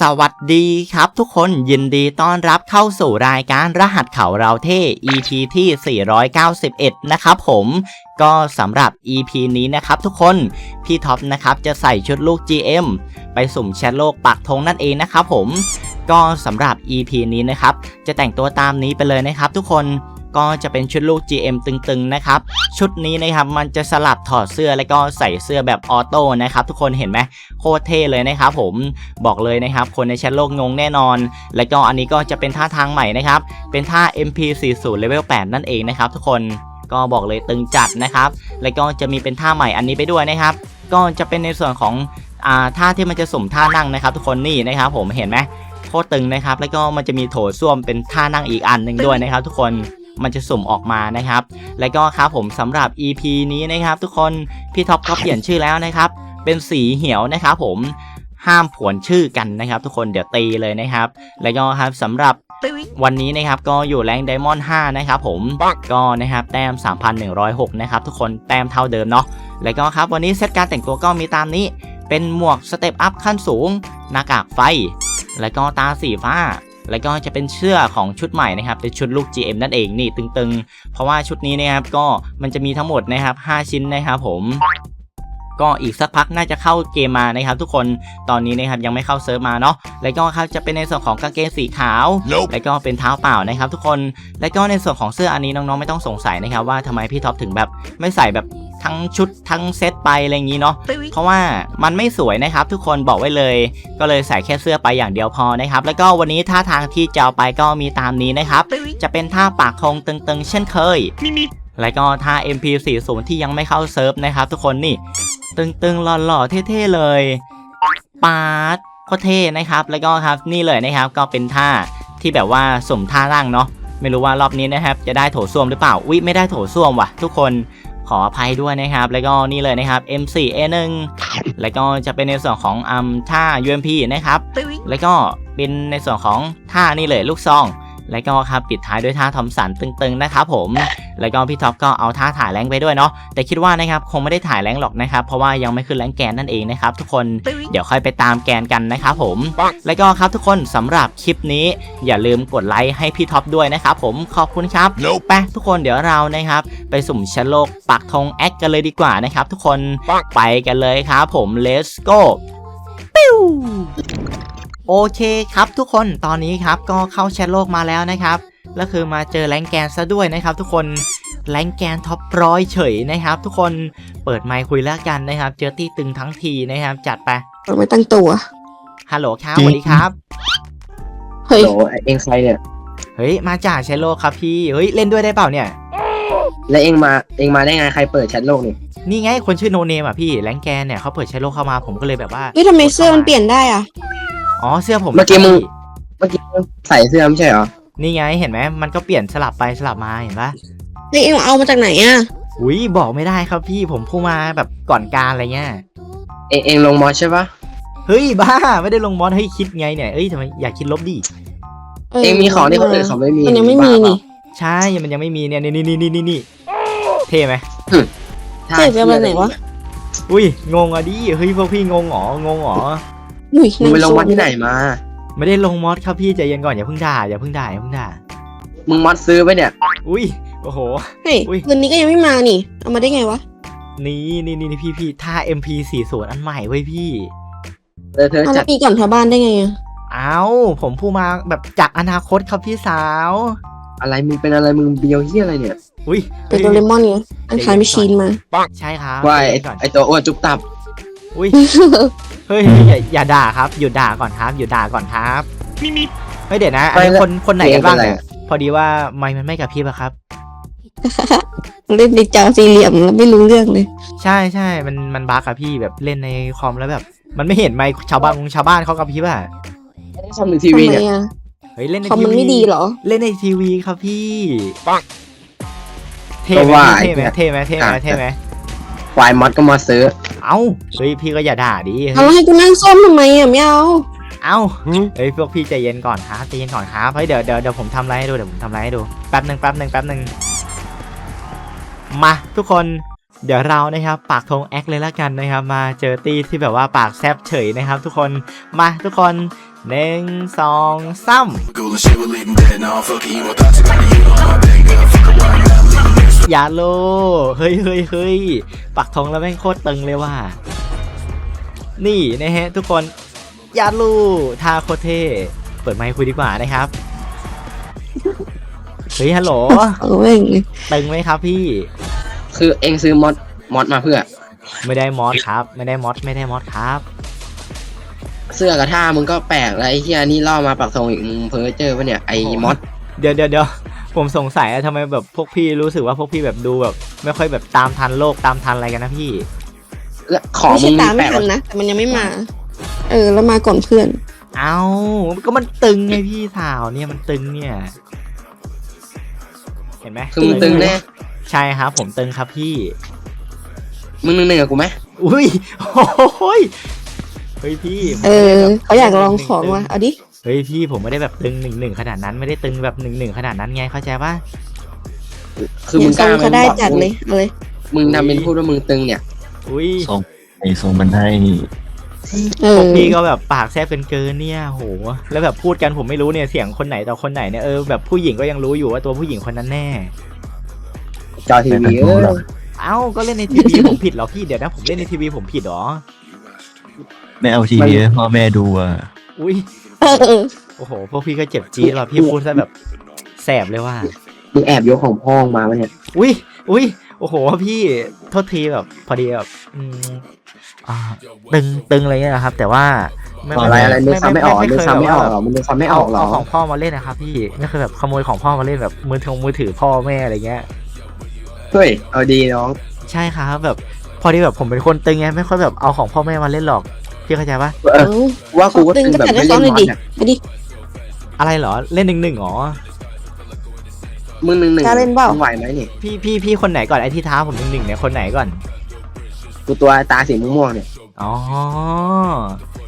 สวัสดีครับทุกคนยินดีต้อนรับเข้าสู่รายการรหัสเขาเราเท่ EP ที่ 491 นะครับผมก็สำหรับ EP นี้นะครับทุกคนพี่ท็อปนะครับจะใส่ชุดลูก GM ไปสุ่มแชทโลกปักธงนั่นเองนะครับผมก็สำหรับ EP นี้นะครับจะแต่งตัวตามนี้ไปเลยนะครับทุกคน ก็จะเป็นชุดลูก GM ตึงๆนะครับ ชุดนี้นะครับมันจะสลับถอดเสื้อแล้วก็ใส่เสื้อแบบออโต้นะครับทุกคนเห็นไหมโคตรเท่เลยนะครับผมบอกเลยนะครับคนในแชทโลกงงแน่นอน แล้วก็อันนี้ก็จะเป็นท่าทางใหม่นะครับเป็นท่า MP40 Level 8 นั่นเองนะครับทุกคนก็บอกเลยตึงจัดนะครับ แล้วก็จะมีเป็นท่าใหม่อันนี้ไปด้วยนะครับ ก็จะเป็นในส่วนของอ่าท่าที่มันจะสมท่านั่งนะครับ ทุกคนนี่นะครับ ผมเห็นไหมโคตรตึงนะครับ แล้วก็มันจะมีโถส้วมเป็นท่านั่งอีกอันหนึ่งด้วยนะครับ ทุกคน มันจะสุ่มออกมานะครับ แล้วก็ครับผมสำหรับ EP นี้นะครับ ทุกคนพี่ท็อปก็เปลี่ยนชื่อแล้วนะครับ เป็นสีเหียวนะครับผมห้ามผวนชื่อกันนะครับ ทุกคนเดี๋ยวตีเลยนะครับ แล้วก็ครับสำหรับวันนี้นะครับก็อยู่แรงไดมอนด์5นะครับผมก็นะครับแต้ม 3,106 นะครับ ทุกคนแต้มเท่าเดิมเนาะแล้วก็ครับวันนี้เซตการแต่งตัวก็มีตามนี้ เป็นหมวกสเต็ปอัพขั้นสูง หน้ากากไฟ แล้วก็ตาสีฟ้า แล้วก็จะเป็นเสื้อของชุดใหม่นะครับเป็นชุดลูก GM นั่นเองนี่ตึงๆ เพราะว่าชุดนี้นะครับก็มันจะมีทั้งหมดนะครับ 5 ชิ้นนะครับผมก็อีกสักพักน่าจะเข้าเกมมานะครับ ทุกคนตอนนี้นะครับยังไม่เข้าเซิร์ฟมาเนาะแล้วก็ครับจะเป็นในส่วนของกางเกงสีขาว Nope แล้วก็เป็นเท้าเปล่านะครับ ทุกคนแล้วก็ในส่วนของเสื้ออันนี้น้องๆไม่ต้องสงสัยนะครับว่าทำไมพี่ท็อปถึงแบบไม่ใส่แบบ ทั้งชุดทั้งเซตไปอะไรอย่างนี้เนาะเพราะว่ามันไม่สวยนะครับ ทุกคนบอกไว้เลย ก็เลยใส่แค่เสื้อไปอย่างเดียวพอนะครับ แล้วก็วันนี้ท่าทางที่จะเอาไปก็มีตามนี้นะครับ จะเป็นท่าปากธงตึงๆ เช่นเคยแล้วก็ท่า MP40 ที่ยังไม่เข้าเซิร์ฟนะครับ ทุกคนนี่ ตึงๆหล่อๆเท่ๆเลยปาดโคตรเท่นะครับ แล้วก็ครับนี่เลยนะครับ ก็เป็นท่าที่แบบว่าสมท่าร่างเนาะไม่รู้ว่ารอบนี้นะครับ จะได้โถส้วมหรือเปล่าวิไม่ได้โถส้วมว่ะ ทุกคน ขออภัยด้วยนะครับ แล้วก็นี่เลยนะครับ M4A1 แล้วก็จะเป็นในส่วนของอัมท่า UMP นะครับ แล้วก็เป็นในส่วนของท่านี่เลยลูกซอง แล้วก็ครับปิดท้ายด้วยท่าทอมสันตึงๆนะครับผม แล้วก็พี่ท็อปก็เอาท่าถ่ายแรงค์ไปด้วยเนาะ แต่คิดว่านะครับคงไม่ได้ถ่ายแรงค์หรอกนะครับ เพราะว่ายังไม่ขึ้นแรงค์แกนนั่นเองนะครับทุกคน เดี๋ยวค่อยไปตามแกนกันนะครับผม แล้วก็ครับทุกคนสำหรับคลิปนี้อย่าลืมกดไลค์ให้พี่ท็อปด้วยนะครับผม ขอบคุณครับ Nope ไปทุกคนเดี๋ยวเรานะครับไปสุ่มแชมป์โลกปักธงแอคกันเลยดีกว่านะครับทุกคนปักไปกันเลยครับผม let's go ปิ้ว โอเคครับทุกคนตอนนี้ครับก็เข้าแชทโลกมาแล้วนะครับแล้วคือมาเจอแรงแกนซะด้วยนะครับทุกคนแรงแกนท็อปร้อยเฉยนะครับ ทุกคนเปิดไมค์คุยแล้วกันนะครับ เจอที่ตึงทั้งทีนะครับ จัดไปเราไม่ตั้งตัวฮัลโหลครับสวัสดีครับเฮ้ยโหลเองใครเนี่ยเฮ้ยมาจากแชทโลกครับพี่เฮ้ยเล่นด้วยได้เปล่าเนี่ย แล้วเองมาเองมาได้ไงใครเปิดแชทโลกนี่นี่ไงคนชื่อโนเนมอะพี่แรงแกนเนี่ยเขาเปิดแชทโลกเข้ามาผมก็เลยแบบว่าเฮ้ยทำไมเสื้อมันเปลี่ยนได้อะ อ๋อเสื้อผมเมื่อกี้มึงพี่เมื่อกี้ใส่เสื้อไม่ใช่เหรอ นี่ไงเห็นไหมมันก็เปลี่ยนสลับไปสลับมาเห็นปะเฮ้ยเอ็งเอามาจากไหนอะอุ้ยบอกไม่ได้ครับพี่ผมพูดมาแบบก่อนการอะไรเงี้ยเองเองลงมอสใช่ปะเฮ้ยบ้าไม่ได้ลงมอสเฮ้ยคิดไงเนี่ยเอ้ยทำไมอยากคิดลบดิเองมีของที่คนอื่นเขาไม่มีมันยังไม่มีนี่ใช่มันยังไม่มีเนี่ยนี่นี่นี่นี่นี่เท่ไหมใช่เสื้อจะมาไหนวะอุ้ยงงอะดิเฮ้ยพวกพี่งงเหรองงเหรอ อุ้ยมึงไปลงมอสซูที่ไหนมา ไม่ได้ลงมอสครับพี่ใจเย็นก่อนอย่าเพิ่งด่าอย่าเพิ่งด่าอย่าเพิ่งด่า มึงมอสซื้อไปเนี่ย อุ้ยโอ้โห เฮ้ยอุ๊ยคืนนี้ก็ยังไม่มานี่ เอามาได้ไงวะ นี่นี่นี่พี่พี่ท่า MP40 อันใหม่เว้ยพี่เออเธอเอาจัแล้ดวปีก่อนชาวบ้านได้ไงอะเอ้าผมพูดมาแบบจากอนาคตครับพี่สาว อะไรมึงเป็นอะไรมึงเบียวเฮียอะไรเนี่ยอุ้ย เป็นโดเรมอนไงอันคล้ายไม่ชีนมา ใช่ครับว่าไอ้ใจเย็นก่อนไอตัวอ้วนจุ๊บตับ อุ้ย เฮ้ยอย่าอย่าด่าครับหยุดด่าก่อนครับหยุดด่าก่อนครับเฮ้ยเดี๋ยวนะอันนี้ไม่คนคนไหนกันบ้างไม่เป็นไรเนี่ยพอดีว่าไมค์มันไม่กับพี่อะครับ เล่นในจอสี่เหลี่ยมแล้วไม่รู้เรื่องเลย ใช่ใช่มันมันบั๊กอะพี่แบบเล่นในคอมแล้วแบบ มันไม่เห็นไมค์ชาวบ้านของชาวบ้านเขากับพี่ป่ะไม่ได้ชมในทีทำวีไมเนี่ยอะเฮ้ยเล่นในคอมทีมันวีไม่ดีเหรอ เล่นในทีวีครับพี่ปังเท่ไหมพี่เท่ไหมเท่ไหมเท่ไหมเท่ไหมค วายมอสก็มาซื้อ เอ้าเฮ้ยพี่ก็อย่าด่าดิเอาแล้วให้กูนั่งส้มทำไมอะไม่เอาเอ้าเฮ้ยพวกพี่ใจเย็นก่อนครับใจเย็นก่อนครับเฮ้ยเดี๋ยวเดี๋ยวเดี๋ยวผมทำอะไรให้ดูเดี๋ยวผมทำอะไรให้ดูแป๊บหนึ่งแป๊บหนึ่งแป๊บหนึ่งมาทุกคนเดี๋ยวเรานะครับปากธงแอคเลยละกันนะครับ มาเจอตี้ที่แบบว่าปากแซบเฉยนะครับ ทุกคนมาทุกคนหนึ่งสองสาม Cool and shit, we're leaving dead. Now I'm fucking you. I thought you got you on my bed. Girl, fuck a while, now I'm leaving next. ยาโล เฮ้ยเฮ้ยเฮ้ยปักธงแล้วแม่งโคตรตึงเลยว่ะ นี่นะฮะทุกคน ยาลูท่าโคตรเท่เปิดไมค์คุยดีกว่านะครับ เฮ้ยฮัลโหลเอาแม่งเลยตึงไหมครับพี่ คือเองซื้อมอดมอดมาเพื่อ ไม่ได้มอสครับ ไม่ได้มอสไม่ได้มอสครับ เสื้อกับท่ามึงก็แปลกแล้วไอ้เฮียนี่ล่อมาปักทรงอีกมึงเพ้อเจอปะเนี่ยไอ้มอดเดี๋ยวเดี๋ยวเดี๋ยว ผมสงสัยอะทำไมแบบพวกพี่รู้สึกว่าพวกพี่แบบดูแบบ ไม่ค่อยแบบตามทันโลกตามทันอะไรกันนะพี่ แล้วของไม่มึใช่งตามแปลไม่กทันวะนะแต่มันยังไม่มา เออ แล้วมาก่อนเพื่อน เอาก็มันตึงไงพี่สาวเนี่ยมันตึงเนี่ย เห็นไหมคือมึงตึงแน่ใช่ครับ ผมตึงครับพี่ มึงหนึ่งหนึ่งกับกูไหมอุ้ยโอ้ยเฮ้ยพี่ผมเอไม่อได้แบบเขาอยากลองของว่ะเอาดิ เฮ้ยพี่ผมไม่ได้แบบตึงหนึ่งหนึ่งขนาดนั้นไม่ได้ตึงแบบหนึ่งหนึ่งขนาดนั้นไงเข้าใจปะคือเนี่มึยงทกรล้างเขาได้บอกจัดเลยเอาเลย มึงทำเป็นพูดว่ามึงตึงเนี่ย อุ้ยส่งไอ้ส่งมันให้เอพวอกพี่ก็แบบปากแซบกันเกินเนี่ยโหแล้วแบบพูดกันผมไม่รู้เนี่ยเสียงคนไหนต่อคนไหนเนี่ยเออแบบผู้หญิงก็ยังรู้อยู่ว่าตัวผู้หญิงคนนั้นแน่จอทีวีเออเอ้าก็เล่นในทีวีผมผิดเหรอพี่เดี๋ยวนะผมเล่นในทีวีผมผิดเหรอไม่เอาทีวีให้พ่อแม่ดูอะอุ้ยเออเออ โอ้โห พวกพี่ก็เจ็บจี๊ดว่ะพี่พูดซะแบบแสบเลยว่ามึงแอบยกของพ่อมาปะเนี่ย อุ้ยอุ้ยโอ้โห พี่โทษทีแบบ พอดีแบบอืมอ่าตึงตึงอะไรเงี้ยนะครับ แต่ว่าไม่อะไรอะไรนึกซ้ำไม่ออกเคนึกยซ้ำไม่ออกแบบหรอว่ามึงนึกซ้ำไม่ออกหรอเาของพ่อมาเล่นนะครับ พี่ไม่เคยแบบขโมยของพ่อมาเล่นแบบมือถือมือถือพ่อแม่อะไรเงี้ยเฮ้ยเอาดีน้อง ใช่ครับแบบ พอดีแบบผมเป็นคนตึงไงไม่ค่อยแบบเอาของพ่อแม่มาเล่นหรอก พี่เข้าใจปะเออเอาว่ากูก็ตึงตึงก็แบบจัดให้ไม่เขาเล่นเลยมอดิดอะเอาดิอะไรเหรอเล่นหนึ่งหนึ่งหรอมึงหนึ่งหนึ่งกล้าเล่นเปล่ามึงไหวไหมนี่พี่พี่พี่คนไหนก่อนไอ้ที่ท้าผมหนึ่งหนึ่งเนี่ยคนไหนก่อนกูตัวตาสีม่วงๆเนี่ยอ๋อ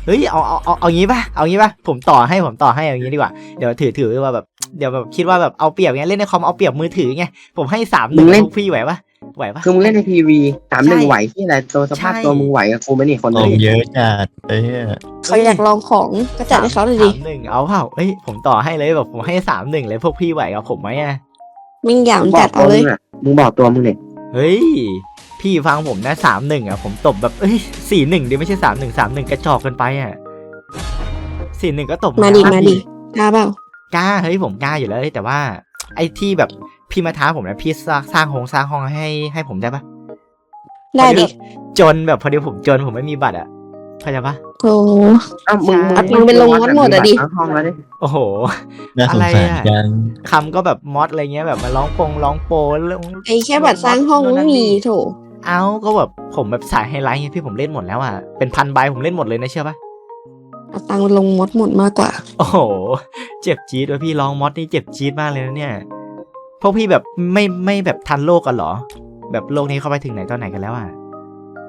เฮ้ยเอาเอาเอาเอางี้ป่ะเอางี้ป่ะผมต่อให้ผมต่อให้เอางี้ดีกว่าเดี๋ยวถือถือว่าแบบเดี๋ยวแบบคิดว่าแบบเอาเปรียบไงเล่นในคอมเอาเปรียบมือถือไงผมให้สามหนึ่งพวกพี่ไหวป่ะ ไหวป่ะคือมึงเล่นในทีวีสามหนึ่งใช่ไหวที่อะไรตัวสภาพใช่ ตัวมึงไหวกับกูไหมนี่คนส่นึงงเยอะจัดเอ้ยเขาอยากลองของก็จัดให้เขาเลยดิสามหนึ่งเอาเปล่าเอ้ยผมต่อให้เลยแบบผมให้สามหนึ่งเลยพวกพี่ไหวกับผมไหมอะมิงอยากมึงบจัอดกตัเอาวเลมึย งอะมึงบอกตัวมึงเนี่ยเฮ้ย พี่ฟังผมนะสามหนึ่งอะผมตบแบบเอ้ยสี่หนึ่งดิไม่ใช่สามหนึ่งสามหนึ่งกระจอกเกินไปอะสี่หนึ่งก็ตบมาดิแล้วมาดิกล้าเปล่ากล้าเฮ้ยผมกล้าอยู่แล้วเฮ้ยแต่ว่า ไอ้ที่แบบ พี่มาท้าผมนะพี่สร้างสร้างห้องสร้างห้องให้ให้ผมได้ปะได้ดิจนแบบพอดีผมจนผมไม่มีบัตรอะเข้าใจปะโอ้อ้าวมึงใช่มึงเป็นลงมอดหมดอะดิทั้งห้องแล้วดิโอ้โหน่าสงสารอะไรอะจังคำก็แบบมอดอะไรเงี้ยแบบมาร้องปงร้องโปเรื่องไอ้แค่บัตรสร้างห้องไม่มีโถเอ้าก็แบบผมแบบสายไฮไลท์ไงพี่ผมเล่นหมดแล้วอะเป็นพันใบผมเล่นหมดเลยนะเชื่อปะเอาตังค์ไปลงมดหมดมากกว่า โอ้โห เจ็บจี๊ดว่ะพี่ร้องมอดนี่เจ็บจี๊ดมากเลยนะเนี่ย พวกพี่แบบไม่ไม่แบบทันโลกกันเหรอ แบบโลกนี้เข้าไปถึงไหนตอนไหนกันแล้วอะ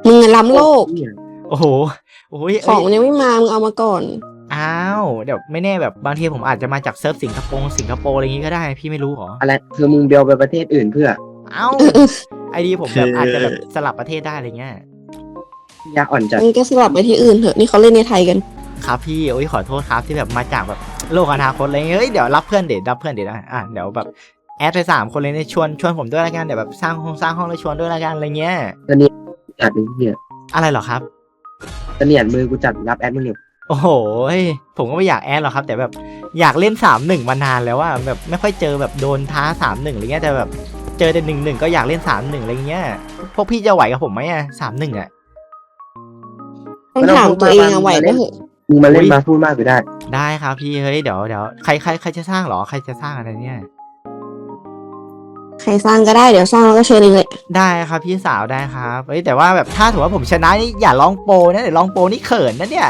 มึงอะล้ำโลกโอ้โหโอ้ยขอเอ้งยมันยังไม่มามึงเอามาก่อนอ้าวเดี๋ยวไม่แน่แบบบางทีผมอาจจะมาจากเซิร์ฟสิงคโปร์สิงคโปร์อะไรอย่างงี้ก็ได้ พี่ไม่รู้หรออะไรคือมึงเบลไปประเทศอื่นเพื่อเอ้าไอดีผมแบบอาจจะแบบสลับประเทศได้อะไรเงี้ยยากอ่อนจัดมึงก็สลับไปที่อื่นเถอะนี่เขาเล่นในไทยกัน ครับพี่โอ้ยขอโทษครับที่แบบมาจากแบบโลกอนาคตอะไรเงี้ยเฮ้ยเดี๋ยวรับเพื่อนเด็ดรับเพื่อนเด็ดนะอะเดี๋ยวแบบ แอดไปสามคนเลยเนี่ยชวนชวนผมด้วยละกันเดี๋ยวแบบสร้างห้องสร้างห้องแล้วชวนด้วยละกันอะไรเงี้ยจัดไอ้เนี่ยอะไรเหรอครับเสนียดมือกูจัดรับแอดมึงอยู่โอ้โหเฮ้ยผมก็ไม่อยากแอดหรอกครับ แต่แบบอยากเล่นสามหนึ่งมานานแล้วว่าแบบไม่ค่อยเจอแบบโดนท้าสามหนึ่งอะไรเงี้ยแต่แบบเจอแต่หนึ่งหนึ่งก็อยากเล่นสามหนึ่งอะไรเงี้ยพวกพี่จะไหวกับผมไหมอะสามหนึ่งอะต้องถามตัวเองอะไหวปะเหอะมึงมาเล่นอุ๊ยมาพูดมากอยู่ได้ ได้ครับพี่เฮ้ยเดี๋ยวเดี๋ยวใครใครใครจะสร้างเหรอใครจะสร้างอะไรเนี่ยใครสร้างก็ได้เดี๋ยวสร้างแล้วก็เชิญเองเลยได้ครับพี่สาวได้ครับเฮ้ยแต่ว่าแบบถ้าถือว่าผมชนะนี่อย่าร้องโปรนะเดี๋ยวร้องโปรนี่เขินนะเนี่ย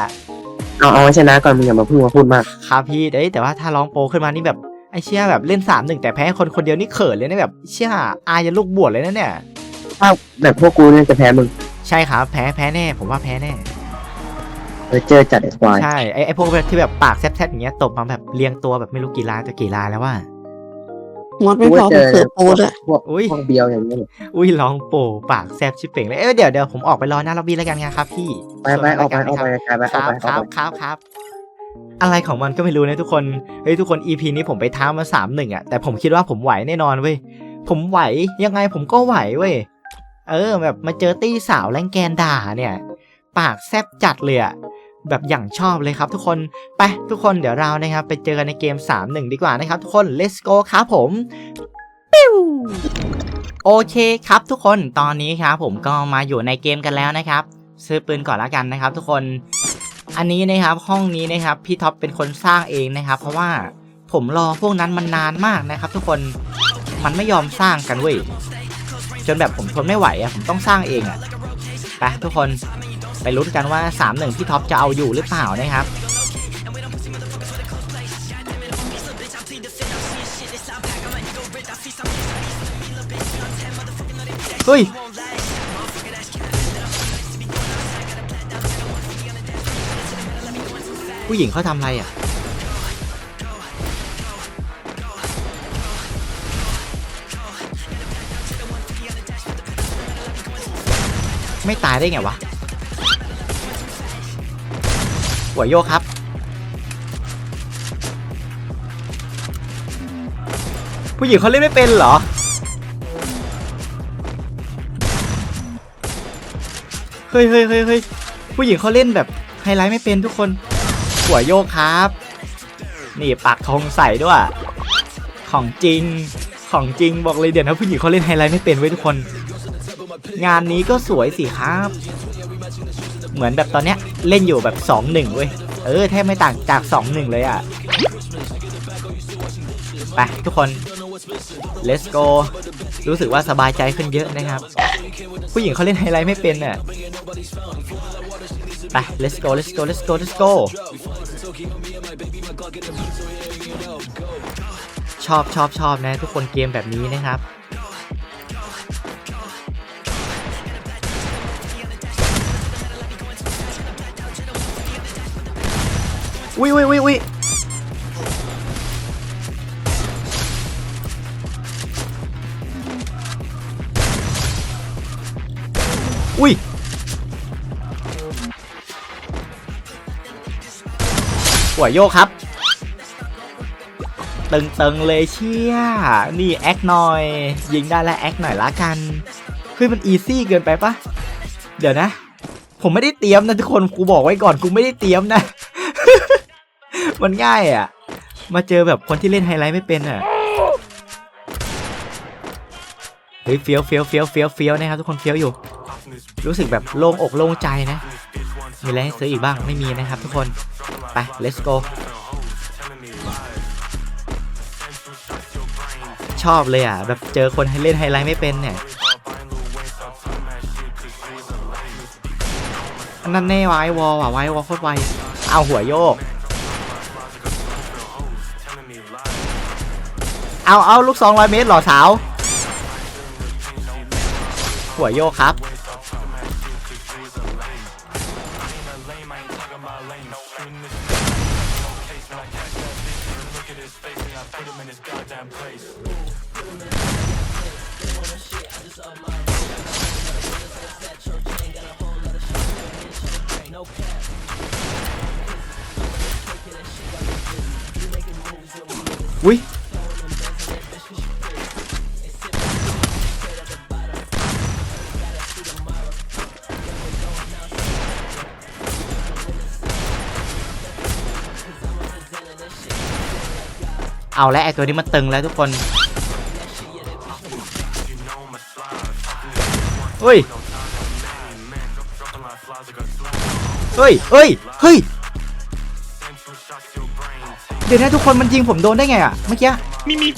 เอาเอาไว้ชนะก่อนมึงอย่ามาพูดมาพูดมากครับพี่เอ้ยแต่ว่าถ้าร้องโปรขึ้นมานี่แบบไอเชี่ยแบบเล่นสามหนึ่งแต่แพ้คนคนเดียวนี่เขินเลยนะแบบเชี่ยอายจะลูกบวชเลยนะเนี่ยถ้าแบบพวกกูเนี่ยจะแพ้มึงใช่ครับแพ้แพ้แน่ ผมว่าแพ้แน่เออเจอจัดไอ้ควายใช่ไอไอพวกแบบที่แบบปากแซ่บๆอย่างเงี้ยตบมาแบบเรียงตัวแบบไม่รู้กี่ลายต่อกี่ลายแล้วว่า มดไม่พอกูว่าเผื่อโปรด้วยพวกอุ๊ยพวกเบียวอย่างเงี้ยอุ้ยร้องโปรปากแซ่บชิบเป่งเลยเอ้ยเดี๋ยวเดี๋ยวผมออกไปรอหน้าล็อบบี้แล้วกันไงครับพี่ไปไปออกไปออกไปไกลไปคออกรับไปอคอกรับไปครับครับอะไรของมันก็ไม่รู้นะทุกคน เฮ้ยทุกคน EP นี้ผมไปท้ามา3ามหนึ่งอะแต่ผมคิดว่าผมไหวแน่นอนเว้ย ผมไหวยังไงผมก็ไหวเว้ย เออแบบมาเจอตี้สาวแรงแกนด่าเนี่ย ปากแซบจัดเลยอะ แบบอย่างชอบเลยครับทุกคน ไปทุกคนเดี๋ยวเรานะครับไปเจอกันในเกม 3-1 ดีกว่านะครับทุกคน let's go ครับผมปิ้วโอเคครับทุกคนตอนนี้ครับผมก็มาอยู่ในเกมกันแล้วนะครับ ซื้อปืนก่อนละกันนะครับ ทุกคน อันนี้นะครับห้องนี้นะครับพี่ท็อปเป็นคนสร้างเองนะครับ เพราะว่าผมรอพวกนั้นมันนานมากนะครับ ทุกคนมันไม่ยอมสร้างกันเว้ยจนแบบผมทนไม่ไหวอะผมต้องสร้างเองอะไปทุกคน ไปลุ้นกันว่า 3-1 พี่ท็อปจะเอาอยู่หรือเปล่านะครับเฮ้ยผู้หญิงเขาทำอะไรอะ ไม่ตายได้ไงวะ หัวโยกครับ ผู้หญิงเขาเล่นไม่เป็นเหรอ เฮ้ยเฮ้ยเฮ้ยเฮ้ยผู้หญิงเขาเล่นแบบไฮไลท์ไม่เป็นทุกคน หัวโยกครับ นี่ปักธงใส่ด้วย ของจริง ของจริงบอกเลยเดี๋ยวนะผู้หญิงเขาเล่นไฮไลท์ไม่เป็นไว้ทุกคน งานนี้ก็สวยสิครับ เหมือนแบบตอนเนี้ย เล่นอยู่แบบ 2-1 เว้ย เออ แทบไม่ต่างจาก 2-1 เลยอะ ไป ทุกคน let's go รู้สึกว่าสบายใจขึ้นเยอะนะครับ ผู้หญิงเขาเล่นไฮไลท์ไม่เป็นอะไป let's go let's go let's go let's go ชอบชอบชอบนะ ทุกคนเกมแบบนี้นะครับ อุ้ยอุ้ยอุ้ยอุ้ยอุ้ยหัวโยกครับ ตึงๆเลยเชี่ย นี่แอคหน่อย ยิงได้แล้วแอคหน่อยละกันเฮ้ยมันอีซี่เกินไปปะเดี๋ยวนะ ผมไม่ได้เตรียมนะทุกคนกูบอกไว้ก่อนกูไม่ได้เตรียมนะ มันง่ายอะ มาเจอแบบคนที่เล่นไฮไลท์ไม่เป็นอะ เฮ้ยเฟี้ยวเฟี้ยวเฟี้ยวเฟี้ยวเฟี้ยวนะครับทุกคนเฟี้ยวอยู่ รู้สึกแบบโล่งอกโล่งใจนะ มีอะไรให้ซื้ออีกบ้างไม่มีนะครับทุกคน ไป let's go ชอบเลยอะ แบบเจอคนให้เล่นไฮไลท์ไม่เป็นเนี่ยอันนั้นแน่ไวายวอลว่ะไววอลโคตรไวเอาหัวโยก เอาเอาลูก200เมตรหล่อสาวหัวโยกครับ เอาแล้วไอตัวนี้มันตึงแล้วทุกคนเฮ้ยเฮ้ยเฮ้ยเฮ้ยเดี๋ยวนะทุกคนมันยิงผมโดนได้ไงอะเมื่อกี้มีมี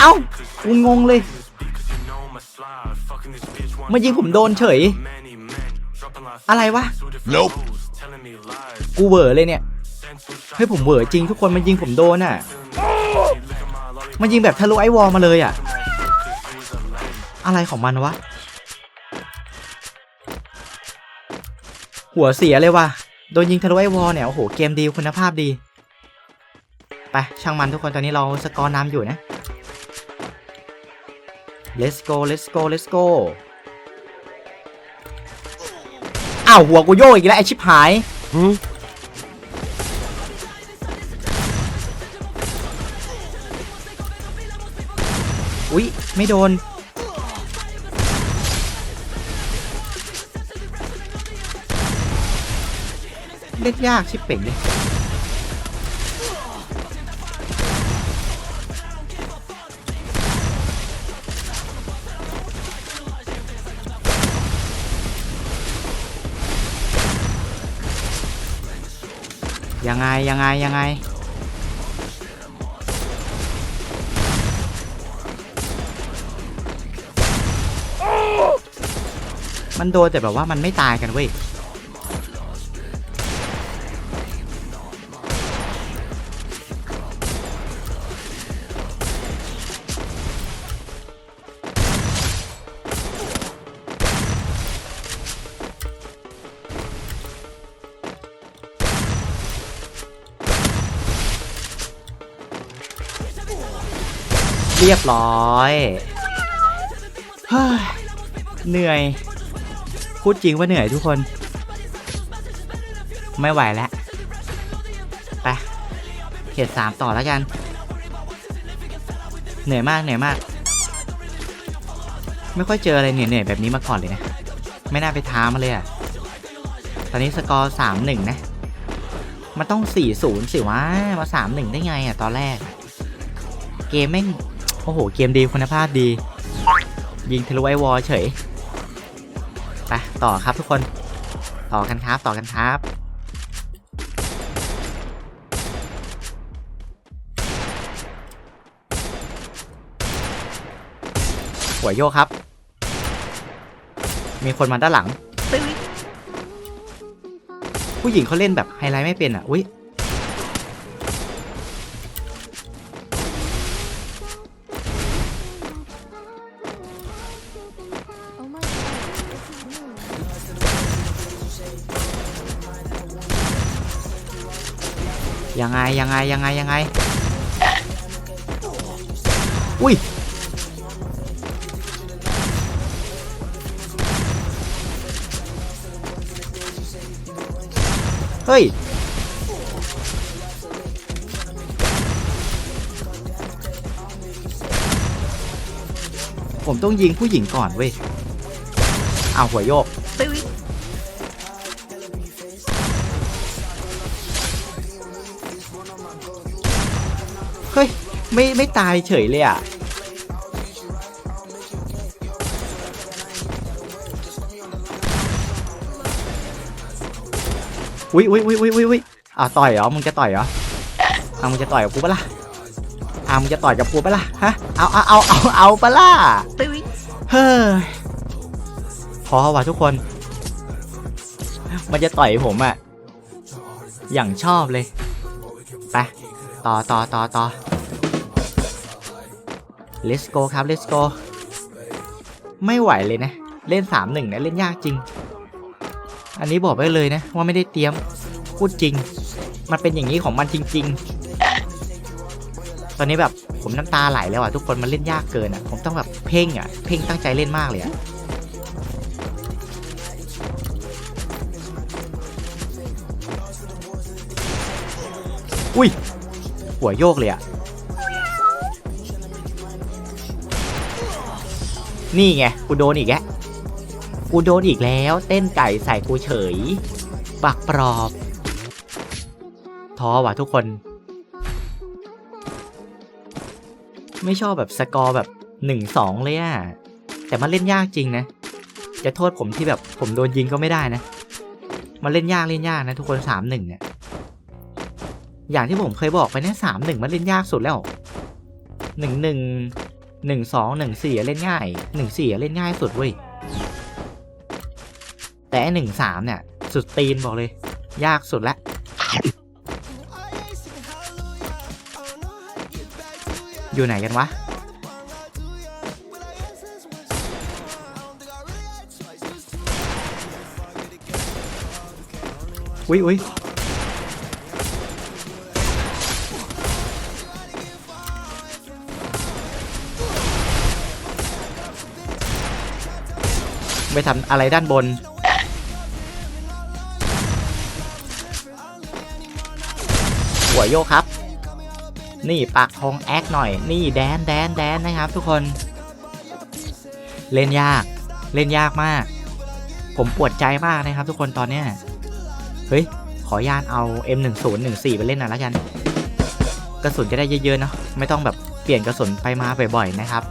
เอ้ากูงงเลยมายิงผมโดนเฉย อะไรวะ Nope. กูเวอร์เลยเนี่ย เฮ้ยผมเวอร์จริงทุกคนมันยิงผมโดนอะ มันยิงแบบทะลุไอวอลมาเลยอะ อะไรของมันวะ หัวเสียเลยว่ะ โดนยิงทะลุไอวอลเนี่ย โอ้โห เกมดีคุณภาพดี ไป ช่างมันทุกคน ตอนนี้เราสกอร์นำอยู่นะ let's go let's go let's go อ้าวหัวกูโยกอีกแล้วไอชิบหาย ไม่โดน เล่นยากชิบเป่งเลยยังไงยังไงยังไง มันโดนแต่แบบว่ามันไม่ตายกันเว้ยเรียบร้อยเฮ้ยเหนื่อย พูดจริงว่าเหนื่อยทุกคน ไม่ไหวแล้ว ไป เขตสามต่อแล้วกัน เหนื่อยมากเหนื่อยมาก ไม่ค่อยเจออะไรเหนื่อยๆแบบนี้มาก่อนเลยนะ ไม่น่าไปท้ามาเลยอะตอนนี้สกอร์สามหนึ่งนะ มันต้องสี่ศูนย์สิวะ มาสามหนึ่งได้ไงอะตอนแรก เกมแม่ง โอ้โห เกมดีคุณภาพดี ยิงทะลุไอวอลเฉย ไปต่อครับทุกคน ต่อกันครับต่อกันครับ หัวโยกครับ มีคนมาด้านหลัง ผู้หญิงเขาเล่นแบบไฮไลท์ไม่เป็นอะ อุ้ย งไงยังไงยังไงยังไง อุ้ยเฮ้ย ผมต้องยิงผู้หญิงก่อนเว้ย เอาหัวโยก ไม่ไม่ตายเฉยเลยอะอุ้ยอุ้ยอุ้ยอุ้ยอุ้ยอุ้ยอ่าต่อยเหรอ มึงจะต่อยเหรออ่ามึงจะต่อยกับกูปะล่ะอ่ามึงจะต่อยกับกูปะล่ะ ฮะ เอาเอาเอาเอาเอาปะล่ะเฮ้ย พอว่ะทุกคน มันจะต่อยผมอะอย่างชอบเลย ไป ต่อต่อต่อต่อ let's go ครับ let's go ไม่ไหวเลยนะ เล่น 3-1นะเล่นยากจริง อันนี้บอกไว้เลยนะ ว่าไม่ได้เตรียมพูดจริง มันเป็นอย่างนี้ของมันจริง ๆ ตอนนี้แบบผมน้ำตาไหลแล้วอะทุกคนมันเล่นยากเกินอะ ผมต้องแบบเพ่งอะ เพ่งตั้งใจเล่นมากเลยอะอุ้ยหัวโยกเลยอะ นี่ไงกูโดนอีกแล้วกูโดนอีกแล้ว เต้นไก่ใส่กูเฉยบักปลอบท้อว่ะทุกคน ไม่ชอบแบบสกอร์แบบหนึ่งสองเลยอะแต่มันเล่นยากจริงนะจะโทษผมที่แบบผมโดนยิงก็ไม่ได้นะ มันเล่นยากเล่นยากนะทุกคนสามหนึ่งเนี่ยอย่างที่ผมเคยบอกไปนี่ยสามหนึ่งมันเล่นยากสุดแล้วหนึ่งหนึ่ง หนึ่งสองหนึ่งสี่เล่นง่ายหนึ่งสี่เล่นง่ายสุดเว้ยแต่หนึ่งสามเนี่ย สุดตีนบอกเลย ยากสุดละอยู่ไหนกันวะ อุ้ยอุ้ย ไปทำอะไรด้านบน หัวโยกครับ นี่ปากทองแอคหน่อย นี่แดนแดนแดนนะครับ ทุกคน เล่นยาก เล่นยากมาก ผมปวดใจมากนะครับ ทุกคนตอนเนี้ย เฮ้ย ขอญาตเอา M1014 ไปเล่นหน่อยละกัน กระสุนจะได้เยอะๆเนาะ ไม่ต้องแบบเปลี่ยนกระสุนไปมาบ่อยๆนะครับ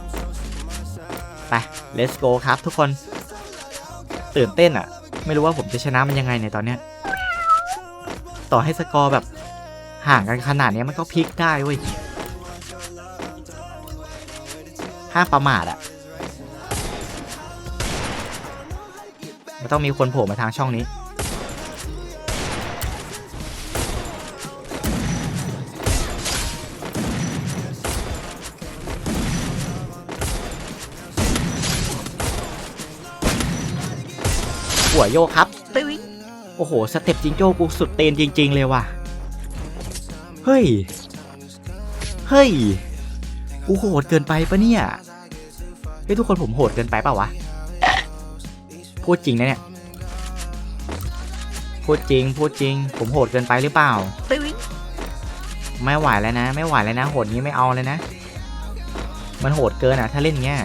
ไป let's go ครับทุกคน ตื่นเต้นอะไม่รู้ว่าผมจะชนะมันยังไงในตอนเนี้ย ต่อให้สกอร์แบบห่างกันขนาดนี้มันก็พลิกได้เว้ยห้ามประมาทอะมันต้องมีคนโผล่มาทางช่องนี้ หัวโยกครับโอ้โห สเต็ปจิงโจ้กูสุดเตนจริง ๆ เลยว่ะ เฮ้ย เฮ้ย กูโหดเกินไปปะเนี่ย เฮ้ย ทุกคนผมโหดเกินไปเปล่าวะ พูดจริงนะเนี่ย พูดจริง พูดจริง ผมโหดเกินไปหรือเปล่า ไม่ไหวแล้วนะ ไม่ไหวแล้วนะ โหดนี้ไม่เอาเลยนะ มันโหดเกินอะ ถ้าเล่นเงี้ย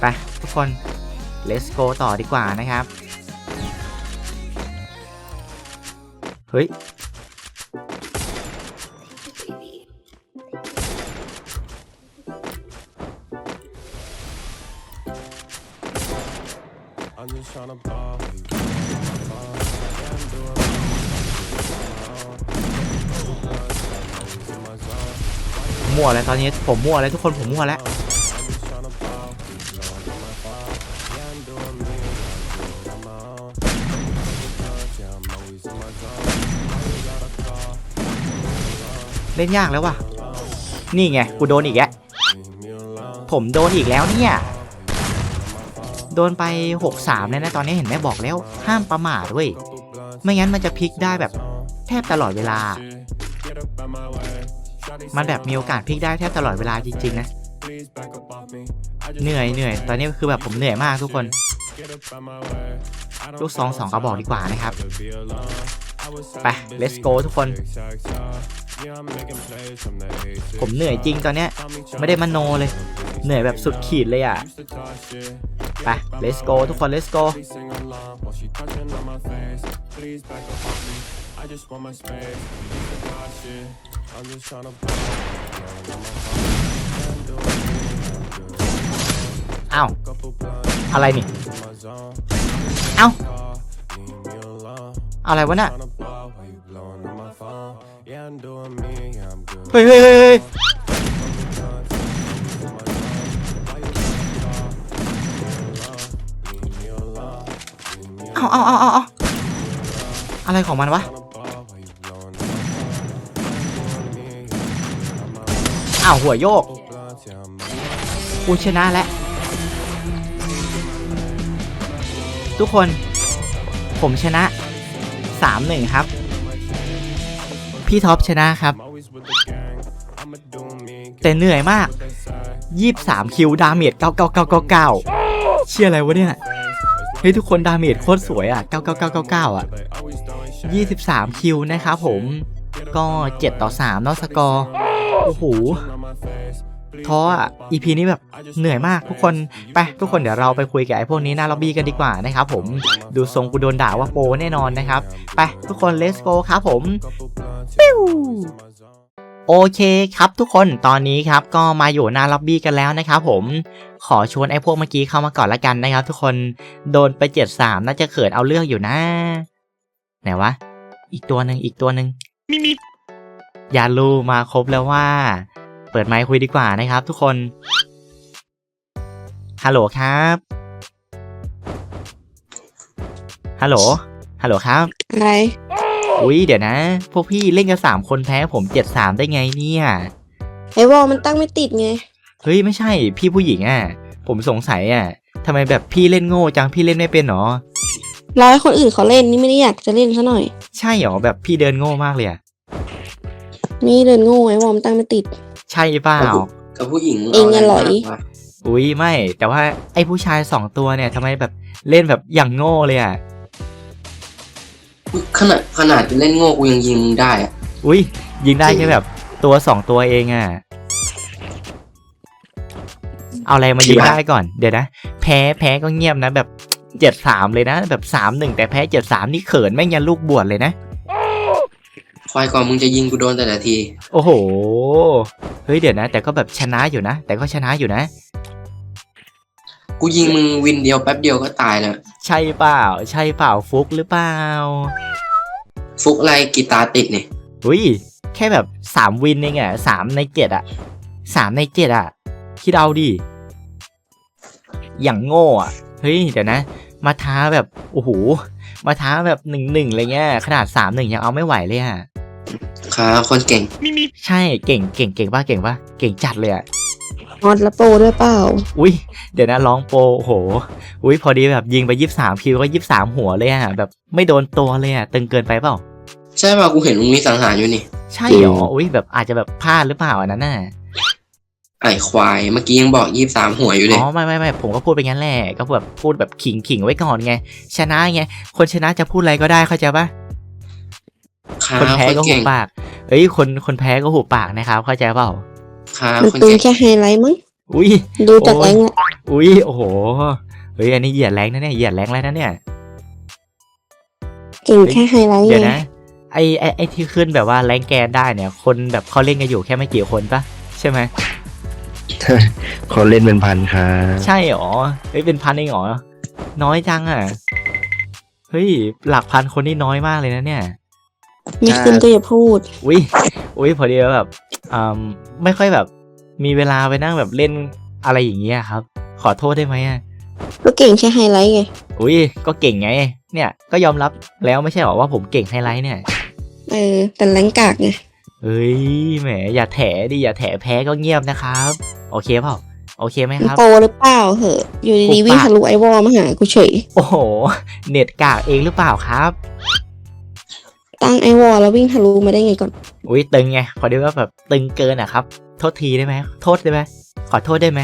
ไปทุกคน let's go ต่อดีกว่านะครับ เฮ้ย I'm just tryna ball. Yeah, มั่วแล้วตอนนี้ผมมั่วแล้วทุกคนผมมั่วแล้ว เล่นยากแล้วว่ะ นี่ไงกูโดนอีกแล้วผมโดนอีกแล้วเนี่ย โดนไป 6-3แล้วนะตอนนี้เห็นไหมบอกแล้ว ห้ามประมาทเว้ย ไม่งั้นมันจะพลิกได้แบบแทบตลอดเวลา มันแบบมีโอกาสพลิกได้แทบตลอดเวลาจริงๆนะ เหนื่อยเหนื่อยตอนนี้คือแบบผมเหนื่อยมากทุกคน ลูกซองสองกระบอกดีกว่านะครับ ไป let's go ทุกคน Yeah, I'm making plays from the A6. ผมเหนื่อยจริงตอนเนี้ย ไม่ได้มโนเลย เหนื่อยแบบสุดขีดเลยอะ Used to talk shit. ไป let's go ทุกคน let's go Please sing along while she touching on my face. Please back up off me. I just want my space. Used to talk shit. I'm just tryna ball. Yeah, I'm on my phone. Yeah, I'm doing me. อ้าว Couple blunts อะไรนี่ in my zone. เอ้า Call, leave me alone. อะไรวะน่ะ เฮ้ยเฮ้ยเฮ้ยเอาเอาเอาเอาเอาอะไรของมันวะอ้าวหัวโยกกูชนะแล้วทุกคน ผมชนะ 3-1 ครับ พี่ท็อปชนะครับ แต่เหนื่อยมาก 23 คิว ดาเมจ99999 เชื่ออะไรวะเนี่ย เฮ้ยทุกคนดาเมจโคตรสวยอะ 99999 อะ 23 คิวนะครับผม ก็ 7 ต่อ3เนาะสกอร์ โอ้โหท้ออะ EP นี้แบบเหนื่อยมากทุกคน ไปทุกคนเดี๋ยวเราไปคุยกับไอ้พวกนี้หน้าล็อบบี้กันดีกว่านะครับผม ดูทรงกูโดนด่าว่าโปแน่นอนนะครับ ไปทุกคน let's go ครับผม ปิ้ว โอเคครับทุกคนตอนนี้ครับก็มาอยู่หน้าล็อบบี้กันแล้วนะครับผมขอชวนไอ้พวกเมื่อกี้เข้ามาก่อนละกันนะครับ ทุกคนโดนไปเจ็ดสามน่าจะเขินเอาเรื่องอยู่นะ ไหนวะ อีกตัวหนึ่งอีกตัวหนึ่งมิมิยาลูมาครบแล้วว่า เปิดไมค์คุยดีกว่านะครับ ทุกคนฮัลโหลครับฮัลโหลฮัลโหลครับอะไร อุ้ยเดี๋ยวนะ พวกพี่เล่นกันสามคนแพ้ผมเจ็ดสามได้ไงเนี่ย ไอวอลมันตั้งไม่ติดไง เฮ้ยไม่ใช่พี่ผู้หญิงอะ ผมสงสัยอะทำไมแบบพี่เล่นโง่จังพี่เล่นไม่เป็นหรอรอให้คนอื่นเขาเล่นนี่ไม่ได้อยากจะเล่นซะหน่อย ใช่หรอแบบพี่เดินโง่มากเลยอะนี่เดินโง่ไอวอลมันตั้งไม่ติด ใช่เปล่ากับผู้หญิงเองอร่อยมากวะอุ้ยไม่ แต่ว่าไอ้ผู้ชายสองตัวเนี่ยทำไมแบบเล่นแบบอย่างโง่เลยอะอุ๊ย ขนาดขนาดเล่นโง่กูยังยิงมึงได้อะอุ้ยยิงได้แค่แบบตัวสองตัวเองอะ เอาอะไรมายิงได้ก่อน เดี๋ยวนะ แพ้แพ้ก็เงียบนะ แบบเจ็ดสามเลยนะ แบบสามหนึ่งแต่แพ้เจ็ดสามนี่เขินแม่งยันลูกบวชเลยนะ ควายก่อนมึงจะยิงกูโดนแต่ละที โอ้โห เฮ้ยเดี๋ยวนะ แต่ก็แบบชนะอยู่นะ แต่ก็ชนะอยู่นะ กูยิงมึงวินเดียวแป๊บเดียวก็ตายแล้วใช่เปล่า ใช่เปล่าฟุกหรือเปล่าฟุกไรกีตาร์ติดเนี่ยอุ้ยแค่แบบสามวินเองอะสามในเจ็ดอะสามในเจ็ดอะคิดเอาดิอย่างโง่อะเฮ้ยเดี๋ยวนะ มาท้าแบบโอ้โหมาท้าแบบหนึ่งหนึ่งอะไรเงี้ยขนาดสามหนึ่งยังเอาไม่ไหวเลยอะครับคนเก่ง ใช่เก่งเก่งเก่งป่ะเก่งป่ะเก่งจัดเลยอะ ฮอตและโปรด้วยเปล่า อุ้ยเดี๋ยวนะร้องโปรโอ้โห อุ้ยพอดีแบบยิงไปยี่สามคิวก็ยี่สามหัวเลยอะแบบไม่โดนตัวเลยอะตึงเกินไปเปล่า ใช่ป่ะกูเห็นมึงมีสังหารอยู่นี่ ใช่เหรออุ้ยแบบอาจจะแบบพลาดหรือเปล่าอันนั้นน่ะไอ้ควายเมื่อกี้ยังบอกยี่สามหัวอยู่เลยอ๋อไม่ไม่ไม่ผมก็พูดไปงั้นแหละก็แบบพูดแบบขิงขิงไว้ก่อนไง ชนะไงคนชนะจะพูดอะไรก็ได้เข้าใจปะครับคนแพ้คนก็หูเก่งปากเฮ้ยคนคนแพ้ก็หูปากนะครับเข้าใจเปล่า ครับมันคนตึงเก่งแค่ไฮไลท์มั้งอุ้ย ดูจากโอ้แรยงอะอุ้ยโอ้โห เฮ้ย อันนี้เหยียดแรงนะเนี่ย เหยียดแรงแล้วนะเนี่ย เก่งแค่ไฮไลท์เดี๋ยวไงนะ ไอไอไอที่ขึ้นแบบว่าแรงแกนได้เนี่ย คนแบบเขาเล่นกันอยู่แค่ไม่กี่คนปะใช่ไหม เขาเล่นเป็นพันครับใช่หรอ เฮ้ย เป็นพันเองเหรอ น้อยจังอะ เฮ้ย หลักพันคนนี่น้อยมากเลยนะเนี่ยไม่ขึ้นก็อย่าพูด อุ้ยอุ้ยพอดีว่าแบบอืมไม่ค่อยแบบ มีเวลาไปนั่งแบบเล่นอะไรอย่างเงี้ยครับ ขอโทษได้ไหมอะก็เก่งแค่ไฮไลท์ไง อุ้ยก็เก่งไง เนี่ยก็ยอมรับแล้วไม่ใช่หรอว่าผมเก่งไฮไลท์เนี่ย เออแต่แรงกากไงเฮ้ยแหมอย่าแถดิอย่าแถแพ้ก็เงียบนะครับ โอเคเปล่าโอเคไหมมันครับโปรหรือเปล่าเหอะ อยู่ดีๆโปรวิ่งปะทะลุไอวอลมาหากูเฉย โอ้โห เน็ตกากเองหรือเปล่าครับ ตั้งไอวอลแล้ววิ่งทะลุมาได้ไงก่อน อุ้ยตึงไงพอดีว่าแบบตึงเกินอะครับ โทษทีได้ไหมโทษได้ไหมขอโทษได้ไหม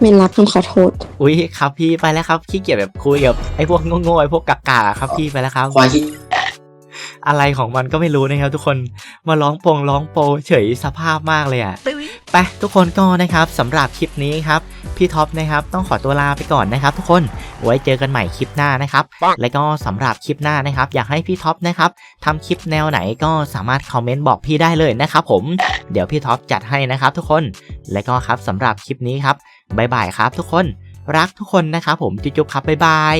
ไม่รับคำขอโทษ อุ้ยครับพี่ไปแล้วครับขี้เกียจแบบคุยกับไอ้พวกโง่ๆไอ้พวกกากๆครับพี่ไปแล้วครับ ควายที่ อะไรของมันก็ไม่รู้นะครับ ทุกคนมาร้องปงร้องโปเฉยสภาพมากเลยอะ่ะไปทุกคนก็นะครับสำหรับคลิปนี้ครับพี่ท็อปนะครับต้องขอตัวลาไปก่อนนะครับทุกคนไว้เจอกันใหม่คลิปหน้านะครับและก็สำหรับคลิปหน้านะครับ อยากให้พี่ท็อปนะครับทำคลิปแนวไหนก็สามารถคอมเมนต์บอกพี่ได้เลยนะครับผมเดี๋ยวพี่ท็อปจัดให้นะครับ ทุกคนและก็ครับสำหรับคลิปนี้ครับบ๊ายบายครับ ทุกคนรักทุกคนนะครับผมจุ๊บๆครับบ๊ายบาย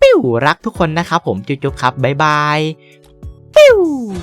ปิ้วรักทุกคนนะครับผมจุ๊บๆครับบ๊ายบาย Woo!